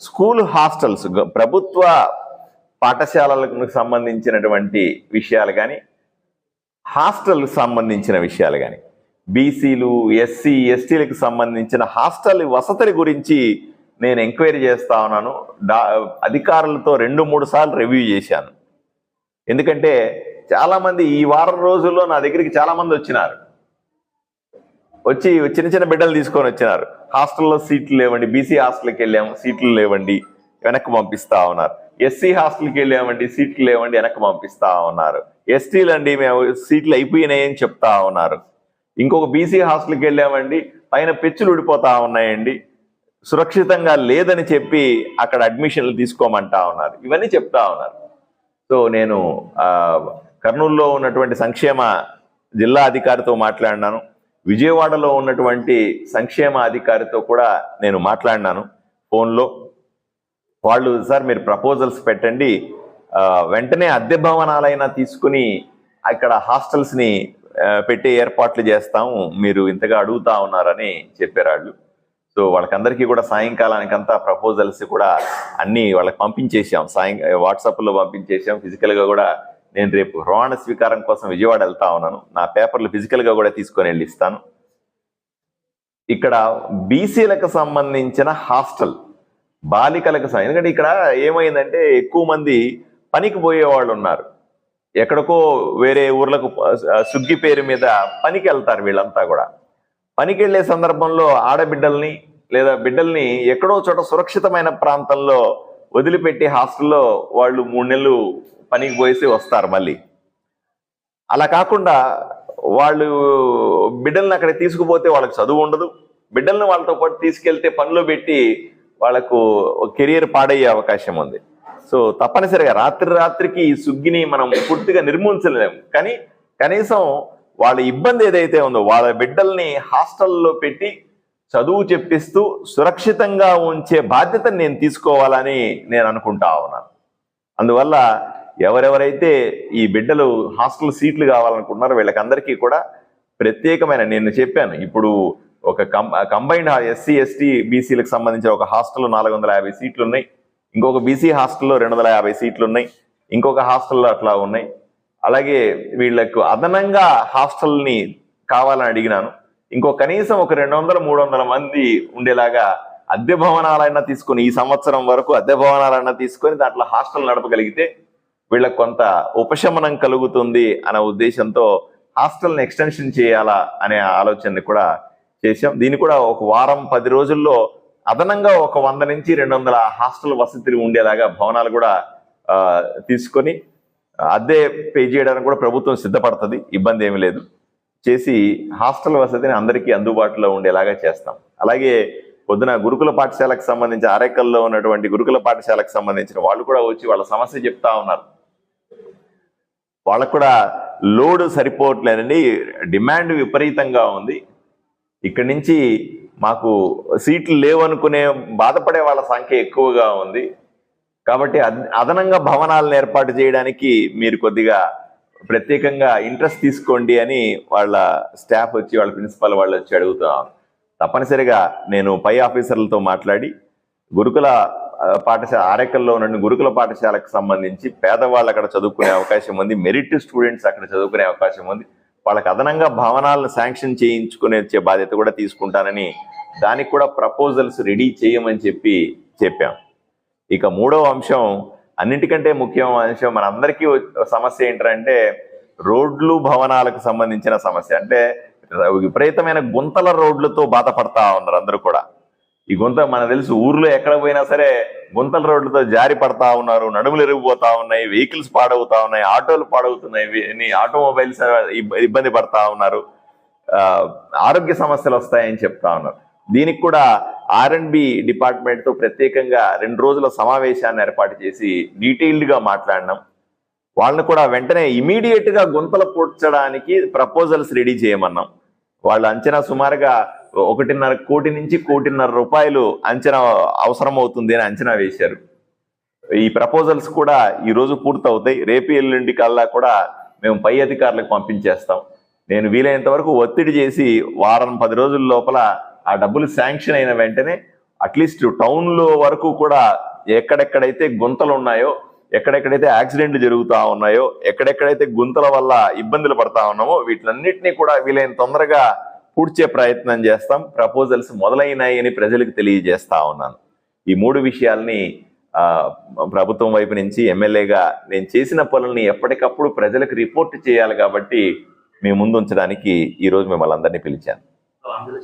School hostels గ- ప్రభుత్వ పాఠశాలలకు సంబంధించినటువంటి విషయాలు కానీ హాస్టల్కి సంబంధించిన విషయాలు కానీ బీసీలు ఎస్సీ ఎస్టీలకు సంబంధించిన హాస్టల్ వసతుల గురించి నేను ఎంక్వైరీ చేస్తా ఉన్నాను. డా అధికారులతో రెండు మూడు సార్లు రివ్యూ చేశాను. ఎందుకంటే చాలామంది ఈ వారం రోజుల్లో నా దగ్గరికి చాలామంది వచ్చినారు. వచ్చి చిన్న చిన్న బిడ్డలు తీసుకొని వచ్చినారు. హాస్టల్లో సీట్లు లేవండి బీసీ హాస్టల్కి వెళ్ళాము సీట్లు లేవండి వెనక్కి పంపిస్తా ఉన్నారు. ఎస్సీ హాస్టల్కి వెళ్ళామండి సీట్లు లేవండి వెనక్కి పంపిస్తా ఉన్నారు. ఎస్టీలు అండి మేము సీట్లు అయిపోయినాయి అని చెప్తా ఉన్నారు. ఇంకొక బీసీ హాస్టల్కి వెళ్ళామండి పైన పెచ్చులు ఊడిపోతా ఉన్నాయండి సురక్షితంగా లేదని చెప్పి అక్కడ అడ్మిషన్లు తీసుకోమంటా ఉన్నారు. ఇవన్నీ చెప్తా ఉన్నారు. సో నేను కర్నూలులో ఉన్నటువంటి సంక్షేమ జిల్లా అధికారితో మాట్లాడినాను. విజయవాడలో ఉన్నటువంటి సంక్షేమ అధికారితో కూడా నేను మాట్లాడినాను. ఫోన్లో వాళ్ళు సార్ మీరు ప్రపోజల్స్ పెట్టండి. వెంటనే అద్దె భవనాలైనా తీసుకుని అక్కడ హాస్టల్స్ని పెట్టే ఏర్పాట్లు చేస్తాము. మీరు ఇంతగా అడుగుతా ఉన్నారని చెప్పారు వాళ్ళు. సో వాళ్ళకందరికీ కూడా సాయంకాలానికంతా ప్రపోజల్స్ కూడా అన్నీ వాళ్ళకి పంపించేసాం సాయం వాట్సాప్లో పంపించేసాం ఫిజికల్గా కూడా నేను రేపు ప్రమాణ స్వీకారం కోసం విజయవాడ వెళ్తా ఉన్నాను. నా పేపర్లు ఫిజికల్గా కూడా తీసుకొని వెళ్ళి ఇస్తాను. ఇక్కడ బీసీలకు సంబంధించిన హాస్టల్ బాలికలకు ఎందుకంటే ఇక్కడ ఏమైందంటే ఎక్కువ మంది పనికి పోయే వాళ్ళు ఉన్నారు. ఎక్కడికో వేరే ఊర్లకు సుగ్గి పేరు మీద పనికి వెళ్తారు వీళ్ళంతా కూడా. పనికి వెళ్ళే సందర్భంలో ఆడబిడ్డల్ని లేదా బిడ్డల్ని ఎక్కడో చోట సురక్షితమైన ప్రాంతంలో వదిలిపెట్టి హాస్టల్లో వాళ్ళు మూడు నెలలు పనికి పోయేసి వస్తారు మళ్ళీ. అలా కాకుండా వాళ్ళు బిడ్డల్ని అక్కడ తీసుకుపోతే వాళ్ళకి చదువు ఉండదు. బిడ్డల్ని వాళ్ళతో పాటు తీసుకెళ్తే పనిలో పెట్టి వాళ్ళకు కెరియర్ పాడయ్యే అవకాశం ఉంది. సో తప్పనిసరిగా రాత్రి రాత్రికి ఈ సుగ్గిని మనం పూర్తిగా నిర్మూలించలేము. కానీ కనీసం వాళ్ళ ఇబ్బంది ఏదైతే ఉందో వాళ్ళ బిడ్డల్ని హాస్టల్లో పెట్టి చదువు చెప్పిస్తూ సురక్షితంగా ఉంచే బాధ్యతను నేను తీసుకోవాలని నేను అనుకుంటా ఉన్నాను. అందువల్ల ఎవరెవరైతే ఈ బిడ్డలు హాస్టల్ సీట్లు కావాలనుకుంటున్నారో వీళ్ళకందరికీ కూడా ప్రత్యేకమైన నేను చెప్పాను ఇప్పుడు ఒక కంబైన్డ్ ఎస్సీ ఎస్టీ బీసీలకు సంబంధించిన ఒక హాస్టల్లో నాలుగు వందల యాభై సీట్లు ఉన్నాయి ఇంకొక బీసీ హాస్టల్లో రెండు వందల యాభై సీట్లు ఉన్నాయి ఇంకొక హాస్టల్లో అట్లా ఉన్నాయి. అలాగే వీళ్ళకు అదనంగా హాస్టల్ని కావాలని అడిగినాను ఇంకో కనీసం ఒక రెండు వందల మూడు వందల మంది ఉండేలాగా అద్దె భవనాలైనా తీసుకొని ఈ సంవత్సరం వరకు అద్దె భవనాలైనా తీసుకొని దాంట్లో హాస్టల్ నడపగలిగితే వీళ్ళకు కొంత ఉపశమనం కలుగుతుంది అనే ఉద్దేశంతో హాస్టల్ని ఎక్స్టెన్షన్ చేయాలా అనే ఆలోచనని కూడా చేశాం. దీన్ని కూడా ఒక వారం పది రోజుల్లో అదనంగా ఒక వంద నుంచి రెండు వందల హాస్టల్ వసతులు ఉండేలాగా భవనాలు కూడా తీసుకొని అద్దె పే చేయడానికి కూడా ప్రభుత్వం సిద్ధపడుతుంది. ఇబ్బంది ఏమీ లేదు. చేసి హాస్టల్ వసతిని అందరికీ అందుబాటులో ఉండేలాగా చేస్తాం. అలాగే పొద్దున గురుకుల పాఠశాలకు సంబంధించి అరేకల్లో ఉన్నటువంటి గురుకుల పాఠశాలకు సంబంధించిన వాళ్ళు కూడా వచ్చి వాళ్ళ సమస్య చెప్తా ఉన్నారు. వాళ్ళకు కూడా లోడ్ సరిపోవట్లేదండి. డిమాండ్ విపరీతంగా ఉంది. ఇక్కడి నుంచి మాకు సీట్లు లేవనుకునే బాధపడే వాళ్ళ సంఖ్య ఎక్కువగా ఉంది. కాబట్టి అదనంగా భవనాలను ఏర్పాటు చేయడానికి మీరు కొద్దిగా ప్రత్యేకంగా ఇంట్రెస్ట్ తీసుకోండి అని వాళ్ళ స్టాఫ్ వచ్చి వాళ్ళ ప్రిన్సిపల్ వాళ్ళు వచ్చి అడుగుతాం తప్పనిసరిగా నేను పై ఆఫీసర్లతో మాట్లాడి గురుకుల పాఠశాల ఆరేకల్లో ఉన్న గురుకుల పాఠశాలకు సంబంధించి పేదవాళ్ళు అక్కడ చదువుకునే అవకాశం ఉంది మెరిట్ స్టూడెంట్స్ అక్కడ చదువుకునే అవకాశం ఉంది. వాళ్ళకి అదనంగా భవనాలను శాంక్షన్ చేయించుకునే వచ్చే బాధ్యత కూడా తీసుకుంటానని దానికి కూడా ప్రపోజల్స్ రెడీ చేయమని చెప్పి చెప్పాం. ఇక మూడవ అంశం అన్నిటికంటే ముఖ్యమైన అంశం మనందరికీ సమస్య ఏంటంటే రోడ్లు భవనాలకు సంబంధించిన సమస్య. అంటే విపరీతమైన గుంతల రోడ్లతో బాధపడతా ఉన్నారు అందరూ కూడా. ఈ గుంత మనకు తెలుసు ఊర్లో ఎక్కడ పోయినా సరే గుంతల రోడ్లతో జారి పడతా ఉన్నారు నడుములు ఎరిగిపోతా ఉన్నాయి వెహికల్స్ పాడవుతా ఉన్నాయి ఆటోలు పాడవుతున్నాయి ఆటోమొబైల్స్ ఇబ్బంది పడతా ఉన్నారు. ఆరోగ్య సమస్యలు వస్తాయని చెప్తా ఉన్నారు. దీనికి కూడా ఆర్ అండ్ బి డిపార్ట్మెంట్తో ప్రత్యేకంగా రెండు రోజుల సమావేశాన్ని ఏర్పాటు చేసి డీటెయిల్డ్గా మాట్లాడినాం. వాళ్ళని కూడా వెంటనే ఇమీడియట్గా గుంతలు పూడ్చడానికి ప్రపోజల్స్ రెడీ చేయమన్నాం. వాళ్ళ అంచనా సుమారుగా ఒకటిన్నర కోటి నుంచి కోటిన్నర రూపాయలు అంచనా అవసరం అవుతుంది అని అంచనా వేశారు. ఈ ప్రపోజల్స్ కూడా ఈ రోజు పూర్తవుతాయి. రేపు ఎల్లుండి కల్లా కూడా మేము పై అధికారులకు పంపించేస్తాం. నేను వీలైనంత వరకు ఒత్తిడి చేసి వారం పది రోజుల లోపల ఆ డబ్బులు శాంక్షన్ అయిన వెంటనే అట్లీస్ట్ టౌన్లో వరకు కూడా ఎక్కడెక్కడైతే గుంతలు ఉన్నాయో ఎక్కడెక్కడైతే యాక్సిడెంట్లు జరుగుతూ ఉన్నాయో ఎక్కడెక్కడైతే గుంతల వల్ల ఇబ్బందులు పడతా ఉన్నామో వీటిలన్నింటినీ కూడా వీలైన తొందరగా పూడ్చే ప్రయత్నం చేస్తాం ప్రపోజల్స్ మొదలైనాయని ప్రజలకు తెలియజేస్తా ఉన్నాను. ఈ మూడు విషయాల్ని ప్రభుత్వం వైపు నుంచి ఎమ్మెల్యేగా నేను చేసిన పనుల్ని ఎప్పటికప్పుడు ప్రజలకు రిపోర్ట్ చేయాలి కాబట్టి మీ ముందు ఉంచడానికి ఈరోజు మిమ్మల్ని అందరినీ పిలిచాను.